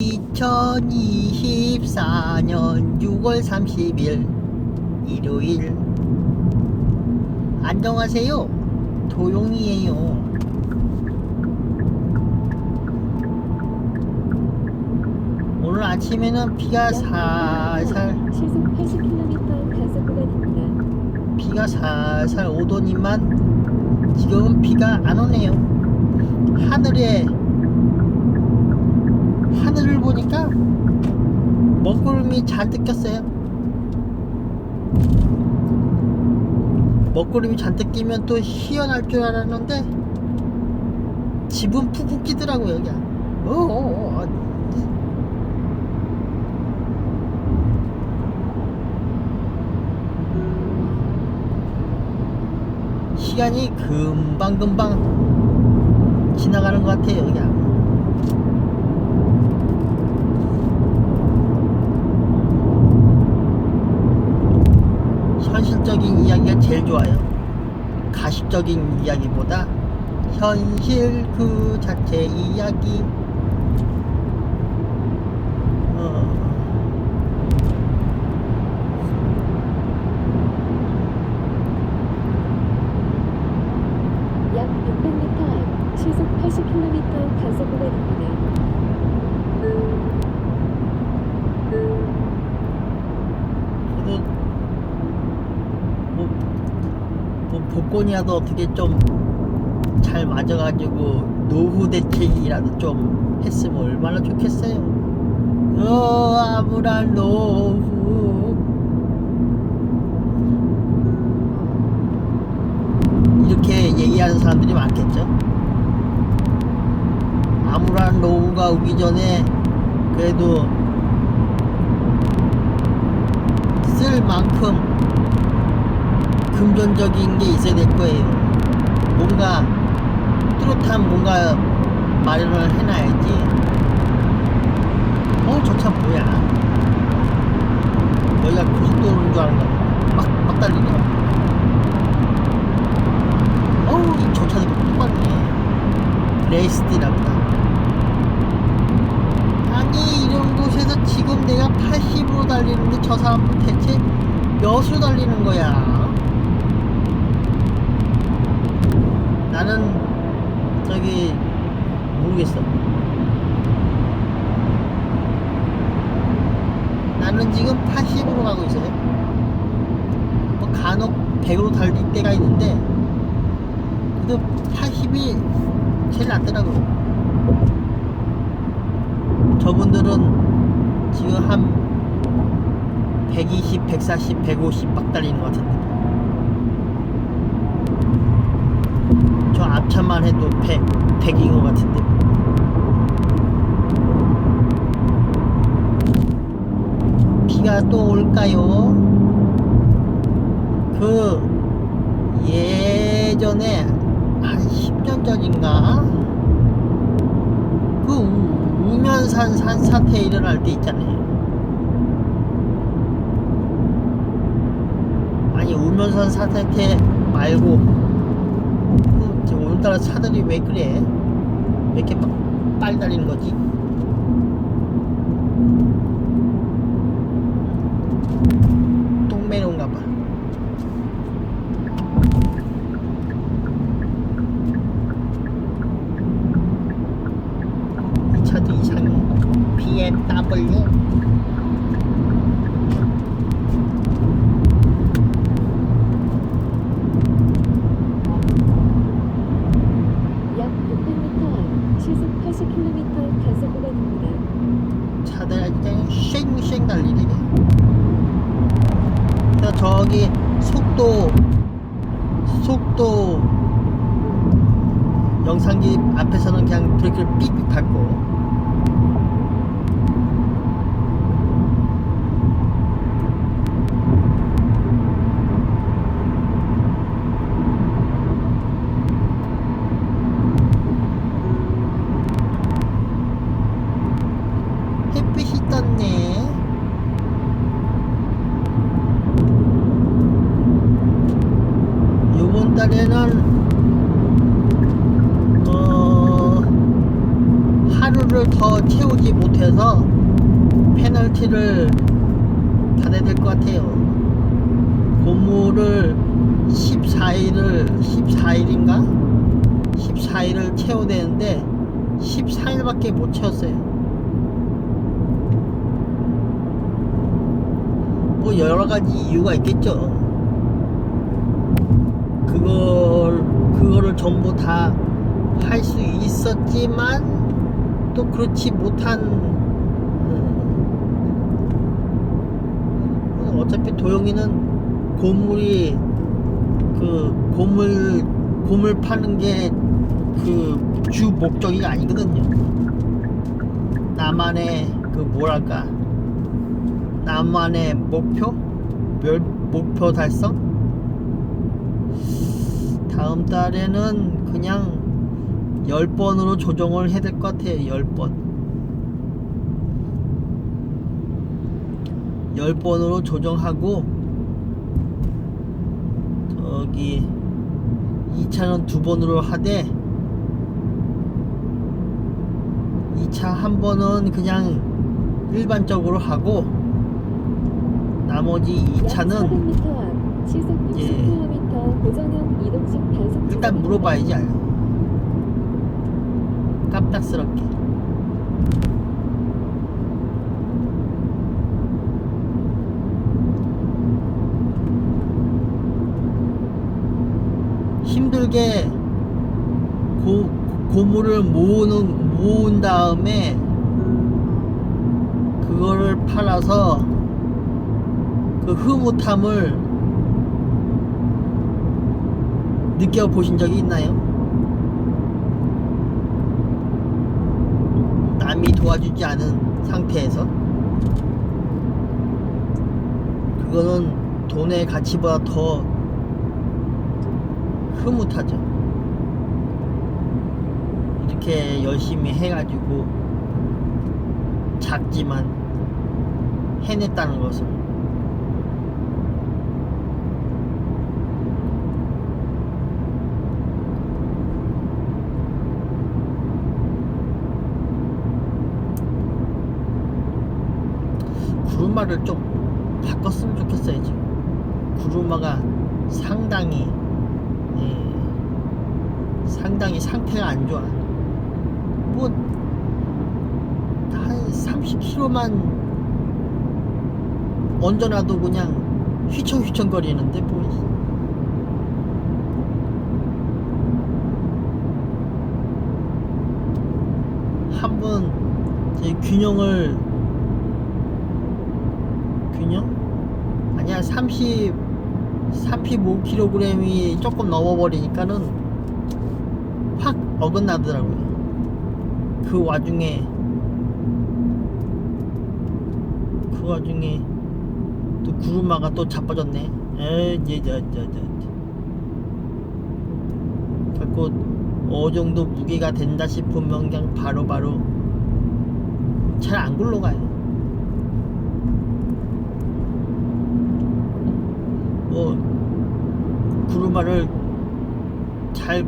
2024년 6월 30일 일요일 안녕하세요 도용이에요 오늘 아침에는 비가 살살 시속 80km 단속 구간입니다. 비가 살살 오더니만 지금은 비가 안 오네요. 하늘에 보니까 먹구름이 잔뜩 꼈어요. 먹구름이 잔뜩 끼면 또 희연할 줄 알았는데 집은 푹푹 끼더라고요. 여기. 어, 어, 어. 시간이 금방금방 지나가는 것 같아요, 그냥. 현실적인 이야기가 제일 좋아요. 가식적인 이야기보다 현실 그 자체 이야기. 어. 약 600m 앞 시속 80km 단속 구간입니다. 그래도 뭐, 뭐 복권이라도 어떻게 좀 잘 맞아가지고 노후 대책이라도 좀 했으면 얼마나 좋겠어요. 어 아무란 노후 이렇게 얘기하는 사람들이 많겠죠. 아무런 노후가 오기 전에 그래도 쓸 만큼 금전적인 게 있어야 될 거예요. 뭔가 뚜렷한 뭔가 마련을 해놔야지. 어, 저 차 뭐야? 여기가 고속도로인 줄 아는 거. 막, 막 달리네. 어우, 이저 차도 똑같네. 레이스티나 보다. 아니, 이런 곳에서 지금 내가 80으로 달리는데 저 사람은 대체 몇으로 달리는 거야? 나는 저기 모르겠어. 나는 지금 80으로 가고 있어요. 뭐 간혹 100으로 달릴 때가 있는데 그래도 80이 제일 낫더라고요. 저분들은 지금 한 120, 140, 150막 달리는 것 같은데. 저 앞차만 해도 100, 100인 것 같은데. 비가 또 올까요? 그 예전에 한 10년 전인가 그 우- 우면산 산 사태 일어날 때 있잖아요. 아니 우면산 산사태 말고 오늘따라 차들이 왜 그래? 왜 이렇게 막 빨리 달리는 거지? 똥매로운가 봐. 이 차도 이상해. BMW. 약 600m 앞 시속 80km 단속 구간입니다. 차들 그냥 쉥쉥 달리네. 그래서 저기 속도 속도 영상기 앞에서는 그냥 브레이크를 삑삑 밟고 햇빛이 떴네. 요번 달에는 어 하루를 더 채우지 못해 못해서 페널티를 받아야 될 것 같아요. 고무를 14일을 14일인가? 14일을 채워야 되는데 14일밖에 못 채웠어요. 뭐 여러 가지 이유가 있겠죠. 그걸 그거를 전부 다 할 수 있었지만 또 그렇지 못한 음, 어차피 도영이는 고물이 그 고물 고물 파는 게 그 주 목적이 아니거든요. 나만의 그 뭐랄까 나만의 목표? 멸 목표 달성? 다음 달에는 그냥 10번으로 조정을 해야 될 것 같아요 10번 10번으로 조정하고 저기 2차는 두 번으로 하되 2차 한 번은 그냥 일반적으로 하고 나머지 약 2차는 400m 앞 시속 예. 60km 고정형 이동식 단속 일단. 물어봐야지 알요 깜짝스럽게 힘들게 고, 고물을 모으는 모은 다음에 그거를 팔아서 그 흐뭇함을 느껴보신 적이 있나요? 남이 도와주지 않은 상태에서 그거는 돈의 가치보다 더 흐뭇하죠. 이렇게 열심히 해가지고 작지만 해냈다는 것을 구루마를 좀 바꿨으면 좋겠어요 지금 구루마가 상당히 예, 상당히 상태가 안 좋아 뭐 한 30km만 얹어놔도 그냥 휘청휘청 거리는데 뭐 한번 제 균형을 균형? 아니야 30 35kg이 조금 넘어버리니까는 확 어긋나더라고요. 그 와중에 그 와중에 또 구루마가 또 자빠졌네. 에이 저 저저 자꾸 어느 정도 무게가 된다 싶으면 그냥 바로바로 잘 안 굴러가요 뭐 구루마를 잘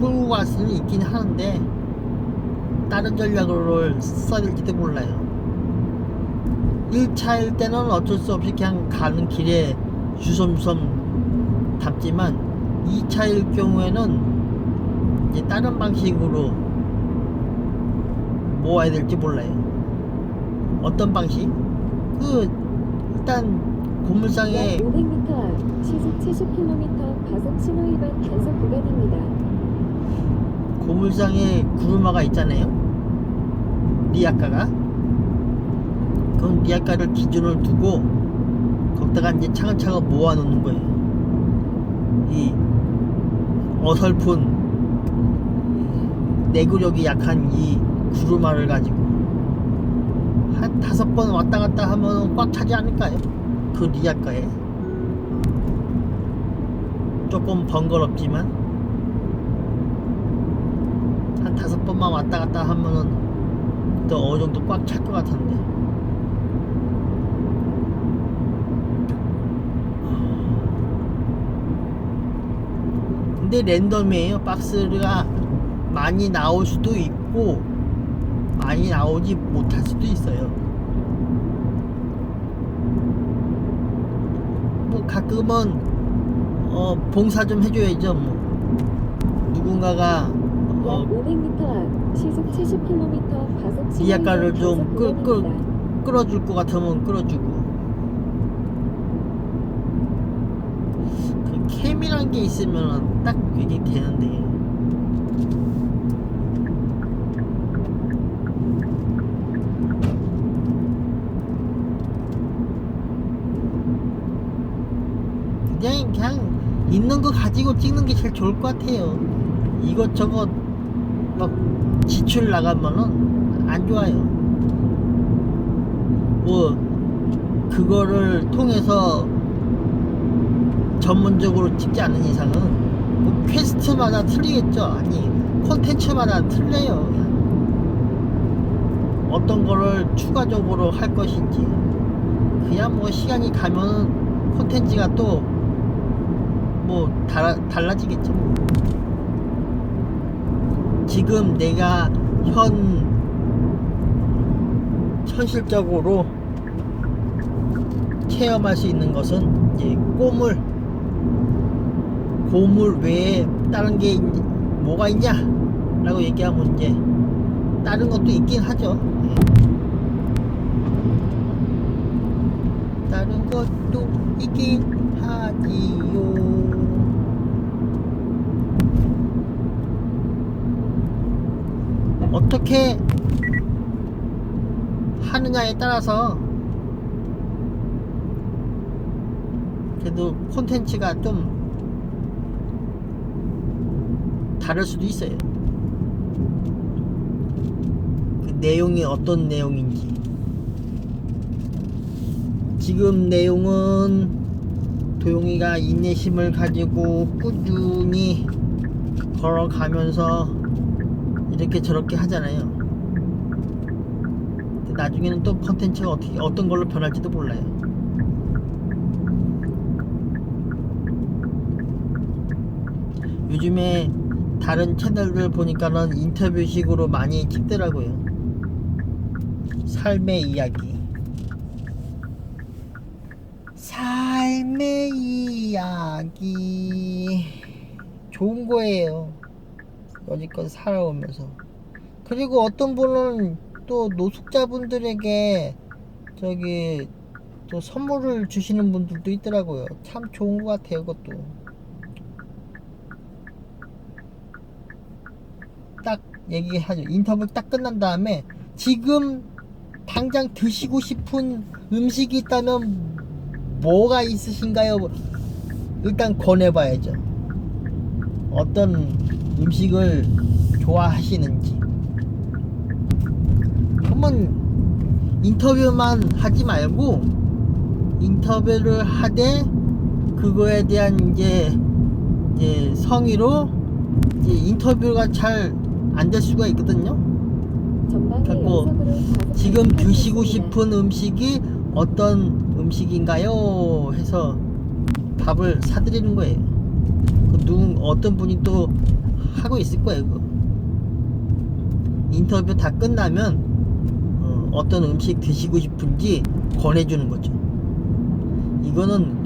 끌고 갈 수는 있긴 하는데 다른 전략을 써야 될지도 몰라요 1차일 때는 어쩔 수 없이 그냥 가는 길에 주섬주섬 담지만 2차일 경우에는 이제 다른 방식으로 모아야 될지 몰라요 어떤 방식? 그 일단 고물상에 약 500m 앞 시속 70km 과속 신호 위반 단속 구간입니다. 고물상에 구루마가 있잖아요. 리아카가. 그건 리아카를 기준을 두고 거기다가 이제 차근차근 모아 놓는 거예요. 이 어설픈 내구력이 약한 이 구루마를 가지고 한 다섯 번 왔다 갔다 하면 꽉 차지 않을까요? 그 리아카에 조금 번거롭지만 한 다섯 번만 왔다 갔다 하면은 또 어느 정도 꽉 찰 것 같은데. 근데 랜덤이에요. 박스가 많이 나올 수도 있고 많이 나오지 못할 수도 있어요. 뭐 가끔은 어 봉사 좀 해줘야죠. 뭐 누군가가 약 어 500m 앞 시속 70km 과속 리아카를 좀 단속 끌- 끌- 구간입니다. 끌어줄 것 같으면 끌어주고. 그 캠이란 게 있으면 딱 이게 되는데. 그냥 그냥 있는 거 가지고 찍는 게 제일 좋을 것 같아요. 이것저것 막 지출 나가면은 안 좋아요. 뭐 그거를 통해서 전문적으로 찍지 않는 이상은 뭐 퀘스트마다 틀리겠죠. 아니 콘텐츠마다 틀려요. 어떤 거를 추가적으로 할 것인지 그냥 뭐 시간이 가면은 콘텐츠가 또 뭐 달라지겠죠. 지금 내가 현 현실적으로 체험할 수 있는 것은 이제 꼬물 고물 외에 다른 게 있, 뭐가 있냐 라고 얘기하면 이제 다른 것도 있긴 하죠 예. 다른 것도 있긴 하지요 어떻게 하느냐에 따라서 그래도 콘텐츠가 좀 다를 수도 있어요. 그 내용이 어떤 내용인지. 지금 내용은 도용이가 인내심을 가지고 꾸준히 걸어가면서 이렇게 저렇게 하잖아요. 나중에는 또 컨텐츠가 어떻게 어떤 걸로 변할지도 몰라요. 요즘에 다른 채널들 보니까는 인터뷰식으로 많이 찍더라고요. 삶의 이야기. 삶의 이야기. 좋은 거예요. 여지껏 살아오면서. 그리고 어떤 분은 또 노숙자분들에게 저기 또 선물을 주시는 분들도 있더라고요. 참 좋은 것 같아요, 그것도. 딱 얘기하죠. 인터뷰 딱 끝난 다음에 지금 당장 드시고 싶은 음식이 있다면 뭐가 있으신가요? 일단 권해봐야죠. 어떤 음식을 좋아하시는지. 그러면 인터뷰만 하지 말고 인터뷰를 하되 그거에 대한 이제, 이제 성의로 이제 인터뷰가 잘 안 될 수가 있거든요. 과속 지금 드시고. 싶은 음식이 어떤 음식인가요? 해서 밥을 사드리는 거예요. 그 누군 어떤 분이 또 하고 있을 거예요. 그거. 인터뷰 다 끝나면 어, 어떤 음식 드시고 싶은지 권해주는 거죠. 이거는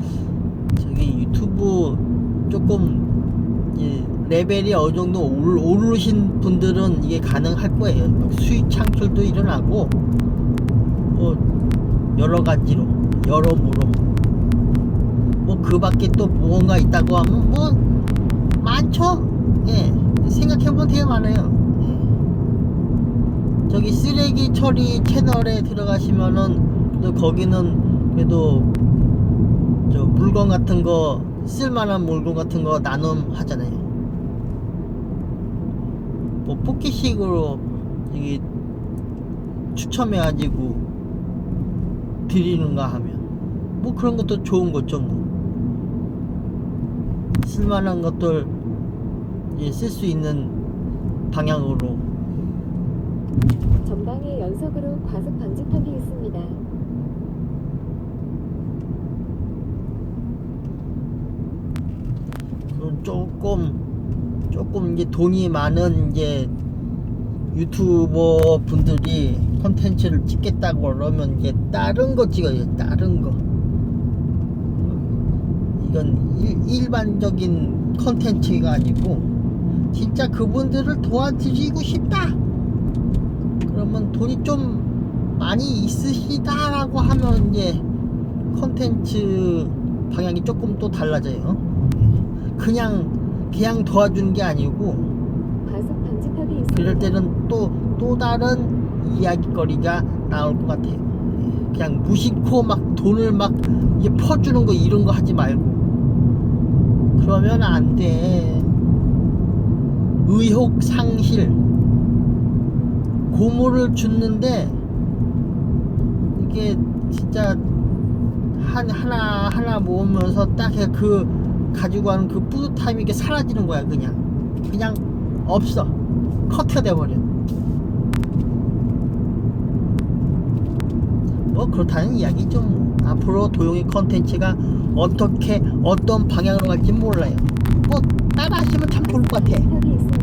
저기 유튜브 조금 이제 레벨이 어느 정도 올- 오르신 분들은 이게 가능할 거예요. 막 수익 창출도 일어나고 뭐 여러 가지로 여러모로 뭐 그 밖에 또 무언가 있다고 하면 뭐 많죠. 예 생각해보면 되게 많아요. 예. 저기 쓰레기 처리 채널에 들어가시면은 또 거기는 그래도 저 물건 같은 거 쓸만한 물건 같은 거 나눔 하잖아요. 뭐 뽑기식으로 이게 추첨해가지고 드리는가 하면 뭐 그런 것도 좋은 거죠 뭐 쓸만한 것들 쓸 수 있는 방향으로 전방에 연속으로 과속 방지턱이 있습니다. 그 조금 조금 이제 돈이 많은 이제 유튜버 분들이 콘텐츠를 찍겠다고 그러면 이제 다른 거 찍어요 다른 거 이건 일, 일반적인 콘텐츠가 아니고 진짜 그분들을 도와드리고 싶다 그러면 돈이 좀 많이 있으시다라고 하면 이제 콘텐츠 방향이 조금 또 달라져요 그냥 그냥 도와주는 게 아니고. 그럴 때는 또, 또 다른 이야기거리가 나올 것 같아요. 그냥 무심코 막 돈을 막 퍼주는 거 이런 거 하지 말고. 그러면 안 돼. 의혹 상실. 고무를 줬는데 이게 진짜 한 하나 하나 모으면서 딱 그 가지고 가는 그 뿌듯함이 이게 사라지는 거야 그냥. 그냥 없어. 커트가 돼버려. 뭐 그렇다는 이야기죠 뭐. 앞으로 도용이 컨텐츠가 어떻게 어떤 방향으로 갈지 몰라요. 뭐 따라 하시면 참 좋을 것 같아. 방지턱이